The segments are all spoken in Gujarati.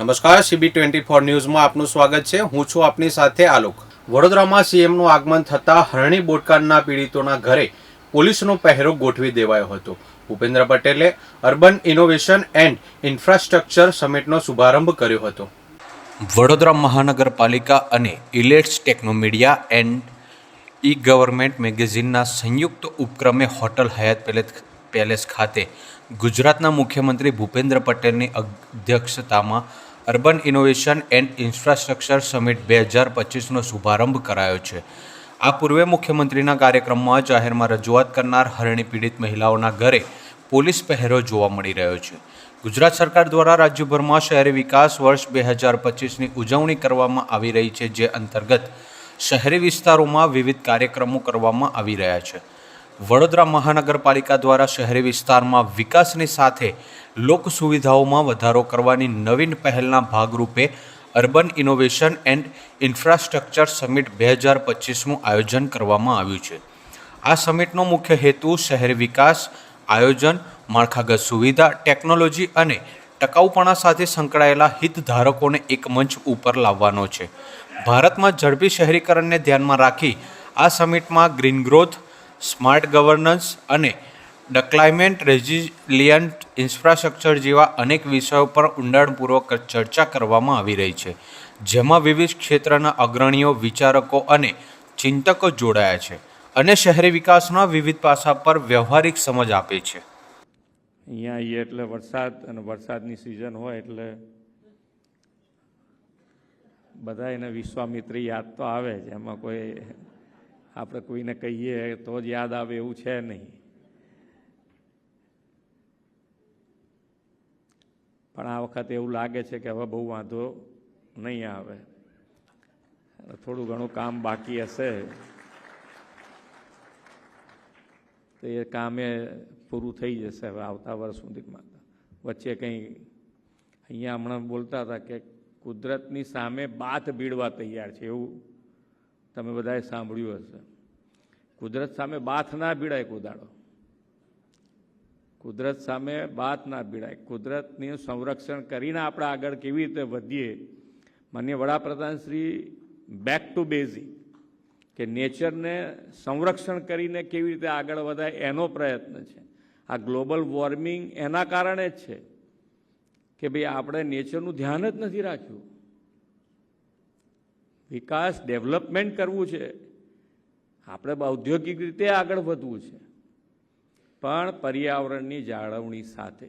નમસ્કાર સીબી ટ્વેન્ટી ફોર ન્યૂઝમાં આપનું સ્વાગત છે. હું છું આપની સાથે આલોક. વડોદરામાં સીએમનું આગમન થતાં હરણી બોટકાનના પીડિતોના ઘરે પોલીસનો પહેરો ગોઠવી દેવાયો હતો. ભૂપેન્દ્ર પટેલે અર્બન ઇનોવેશન એન્ડ ઇન્ફ્રાસ્ટ્રક્ચર સમિટનો શુભારંભ કર્યો હતો. વડોદરા મહાનગરપાલિકા અને ઇલેટ્સ ટેકનોમીડિયા એન્ડ ઈ ગવર્મેન્ટ મેગેઝિનના સંયુક્ત ઉપક્રમે હોટલ હયાત પેલેસ પેલેસ ખાતે ગુજરાતના મુખ્યમંત્રી ભૂપેન્દ્ર પટેલની અધ્યક્ષતામાં urban innovation and infrastructure summit બે હજાર પચીસનો શુભારંભ કરાયો છે. આ પૂર્વે મુખ્યમંત્રીના કાર્યક્રમમાં જાહેરમાં રજૂઆત કરનાર હરણી પીડિત મહિલાઓના ઘરે પોલીસ પહેરો જોવા મળી રહ્યો છે. ગુજરાત સરકાર દ્વારા રાજ્યભરમાં શહેરી વિકાસ વર્ષ બે હજાર પચીસની ઉજવણી કરવામાં આવી રહી છે, જે અંતર્ગત શહેરી વિસ્તારોમાં વિવિધ કાર્યક્રમો કરવામાં આવી રહ્યા છે. વડોદરા મહાનગરપાલિકા દ્વારા શહેરી વિસ્તારમાં વિકાસની સાથે લોક સુવિધાઓમાં વધારો કરવાની નવીન પહેલના ભાગરૂપે urban innovation and infrastructure summit બે હજાર પચીસનું આયોજન કરવામાં આવ્યું છે. આ સમિટનો મુખ્ય હેતુ શહેરી વિકાસ, આયોજન, માળખાગત સુવિધા, ટેકનોલોજી અને ટકાઉપણા સાથે સંકળાયેલા હિતધારકોને એક મંચ ઉપર લાવવાનો છે. ભારતમાં ઝડપી શહેરીકરણને ધ્યાનમાં રાખી આ સમિટમાં ગ્રીન ગ્રોથ સ્માર્ટ ગવર્નન્સ અને ધ ક્લાઇમેટ રેઝિલિયન્ટ ઇન્ફ્રાસ્ટ્રક્ચર જેવા અનેક વિષયો પર ઊંડાણપૂર્વક ચર્ચા કરવામાં આવી રહી છે, જેમાં વિવિધ ક્ષેત્રના અગ્રણીઓ, વિચારકો અને ચિંતકો જોડાયા છે અને શહેરી વિકાસના વિવિધ પાસા પર વ્યવહારિક સમજ આપે છે. અહીંયા આવીએ એટલે વરસાદ અને વરસાદની સિઝન હોય એટલે બધા એને વિશ્વામિત્રી યાદ તો આવે જ, એમાં કોઈ આપણે કોઈને કહીએ તો જ યાદ આવે એવું છે નહીં. પણ આ વખતે એવું લાગે છે કે હવે બહુ વાંધો નહીં આવે. થોડું ઘણું કામ બાકી હશે. તો એ કામે પૂરું થઈ જશે હવે આવતા વર્ષ સુધીમાં વચ્ચે કંઈ અહીંયા હમણાં બોલતા હતા કે કુદરતની સામે બાથ ભીડવા તૈયાર છે એવું તમે બધાએ સાંભળ્યું હશે. કુદરત સામે બાથ ના ભીડાય કુદાડો કુદરત સામે બાથ ના ભીડાય કુદરતનું સંરક્ષણ કરીને આપણે આગળ કેવી રીતે વધીએ. માન્ય વડાપ્રધાન શ્રી બેક ટુ બેઝિક કે નેચરને સંરક્ષણ કરીને કેવી રીતે આગળ વધાય એનો પ્રયત્ન છે. આ ગ્લોબલ વોર્મિંગ એના કારણે જ છે કે ભાઈ આપણે નેચરનું ધ્યાન જ નથી રાખ્યું. વિકાસ, ડેવલપમેન્ટ કરવું છે. આપણે ઔદ્યોગિક રીતે આગળ વધવું છે. પણ પર્યાવરણની જાળવણી સાથે.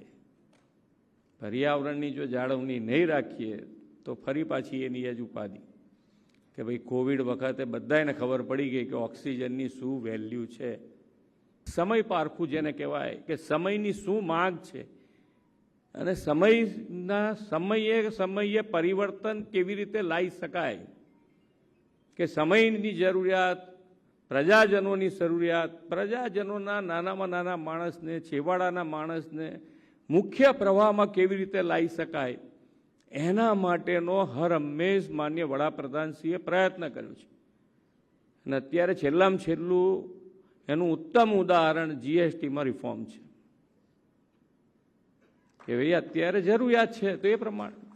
પર્યાવરણની જો જાળવણી નહીં રાખીએ, તો ફરી પાછી એની જ ઉપાધિ. કે ભાઈ, કોવિડ વખતે બધાને ખબર પડી ગઈ કે ઓક્સિજનની શું વેલ્યુ છે. સમય પારખું જેને કહેવાય કે સમયની શું માંગ છે. અને સમયના, સમયે સમયે પરિવર્તન કેવી રીતે લાવી શકાય? કે સમયની જરૂરિયાત, પ્રજાજનોની જરૂરિયાત, પ્રજાજનોના નાનામાં નાના માણસને, છેવાડાના માણસને મુખ્ય પ્રવાહમાં કેવી રીતે લાવી શકાય, એના માટેનો હર હંમેશ માન્ય વડાપ્રધાનશ્રીએ પ્રયત્ન કર્યો છે. અને અત્યારે છેલ્લામાં છેલ્લું એનું ઉત્તમ ઉદાહરણ જીએસટીમાં રિફોર્મ છે. કે ભાઈ અત્યારે જરૂરિયાત છે, તો એ પ્રમાણે.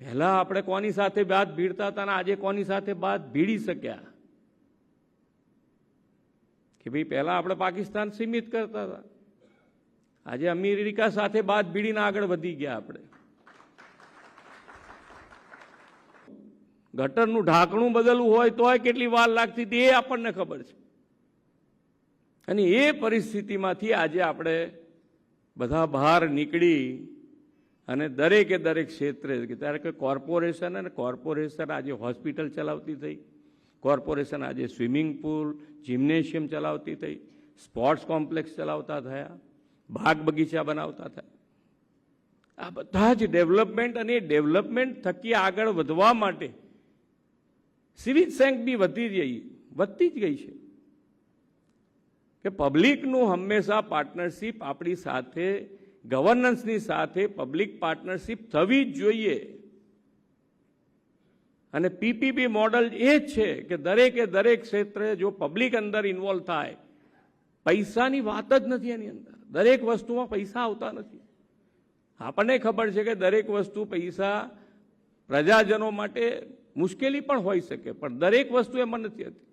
પહેલા આપણે કોની સાથે બાદ ભીડતા હતા અને આજે કોની સાથે બાદ ભીડી શક્યા? કે ભાઈ પહેલા આપણે પાકિસ્તાન સીમિત કરતા હતા. આજે અમેરિકા સાથે બાદ ભીડીને આગળ વધી ગયા આપણે. ગટરનું ઢાંકણું બદલવું હોય તોય કેટલી વાર લાગતી હતી એ આપણને ખબર છે. અને એ પરિસ્થિતિમાંથી આજે આપણે બધા બહાર નીકળી અને દરેકે દરેક ક્ષેત્રે ત્યારે કે કોર્પોરેશન અને કોર્પોરેશન આજે હોસ્પિટલ ચલાવતી થઈ. કોર્પોરેશન આજે સ્વિમિંગ પુલ, જિમ્નેશિયમ ચલાવતી થઈ. સ્પોર્ટ્સ કોમ્પ્લેક્સ ચલાવતા થયા. બાગ બગીચા બનાવતા થયા. આ બધા જ ડેવલપમેન્ટ અને ડેવલપમેન્ટ થકી આગળ વધવા માટે સિવિલ સેન્ક બી વધી ગઈ વધતી જ ગઈ છે. કે પબ્લિકનું હંમેશા પાર્ટનરશિપ આપણી સાથે ગવર્નન્સની સાથે પબ્લિક પાર્ટનરશિપ થવી જ જોઈએ. અને પીપીપી મોડલ એ જ છે કે દરેકે દરેક ક્ષેત્રે જો પબ્લિક અંદર ઇન્વોલ્વ થાય, પૈસાની વાત જ નથી એની અંદર. દરેક વસ્તુમાં પૈસા આવતા નથી. આપણને ખબર છે કે દરેક વસ્તુ પૈસા પ્રજાજનો માટે મુશ્કેલી પણ હોઈ શકે, પણ દરેક વસ્તુ એમાં નથી હતી.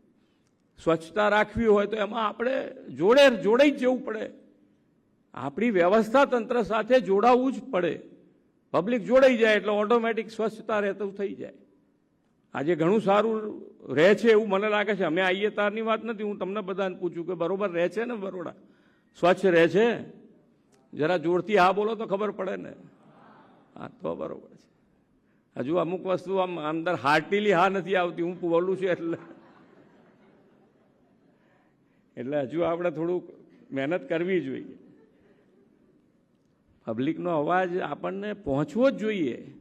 સ્વચ્છતા રાખવી હોય તો એમાં આપણે જોડે જોડે જ જવું પડે. આપણી વ્યવસ્થા તંત્ર સાથે જોડાવવું જ પડે. પબ્લિક જોડાઈ જાય એટલે ઓટોમેટિક સ્વચ્છતા રહેતું થઈ જાય. આજે ઘણું સારું રહે છે એવું મને લાગે છે. અમે આવીએ તારની વાત નથી. હું તમને બધાને પૂછું કે બરોબર રહે છે ને બરોડા? સ્વચ્છ રહે છે? જરા જોરથી હા બોલો તો ખબર પડે ને. હા, તો બરોબર છે. હજુ અમુક વસ્તુ આમ અંદર હાર્ટીલી હા નથી આવતી. હું બોલું છું એટલે. એટલે હજુ આપણે થોડુંક મહેનત કરવી જોઈએ. પબ્લિકનો અવાજ આપણને પહોંચવો જ જોઈએ.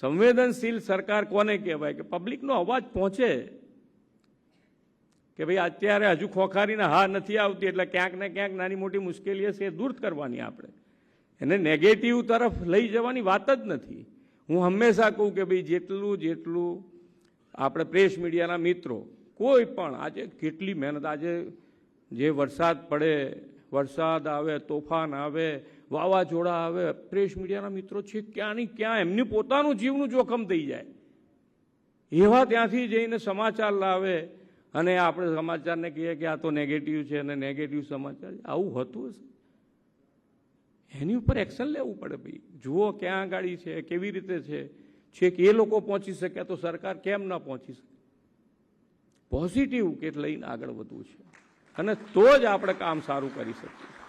સંવેદનશીલ સરકાર કોને કહેવાય? કે પબ્લિકનો અવાજ પહોંચે. કે ભાઈ, અત્યારે હજુ ખોખારીને હા નથી આવતી, એટલે ક્યાંક ને ક્યાંક નાની મોટી મુશ્કેલી હશે એ દૂર કરવાની આપણે. એને નેગેટિવ તરફ લઈ જવાની વાત જ નથી. હું હંમેશા કહું કે ભાઈ, જેટલું જેટલું આપણે પ્રેસ મીડિયાના મિત્રો, કોઈ પણ આજે કેટલી મહેનત, આજે જે વરસાદ પડે વરસાદ આવે, તોફાન આવે, વાવાઝોડા આવે, પ્રેસ મીડિયાના મિત્રો છે ક્યાંની ક્યાં, એમની પોતાનું જીવનું જોખમ થઈ જાય. એવા ત્યાંથી જઈને સમાચાર લાવે અને આપણે સમાચારને કહીએ કે આ તો નેગેટિવ છે અને નેગેટિવ સમાચાર છે. આવું હતું હશે? એની ઉપર એક્શન લેવું પડે ભાઈ. જુઓ ક્યાં ગાડી છે, કેવી રીતે છે. છેક એ લોકો પહોંચી શકે તો સરકાર કેમ ના પહોંચી શકે? પોઝિટિવ કે લઈને આગળ વધવું છે? અને તો જ આપણે કામ સારું કરી શકીએ.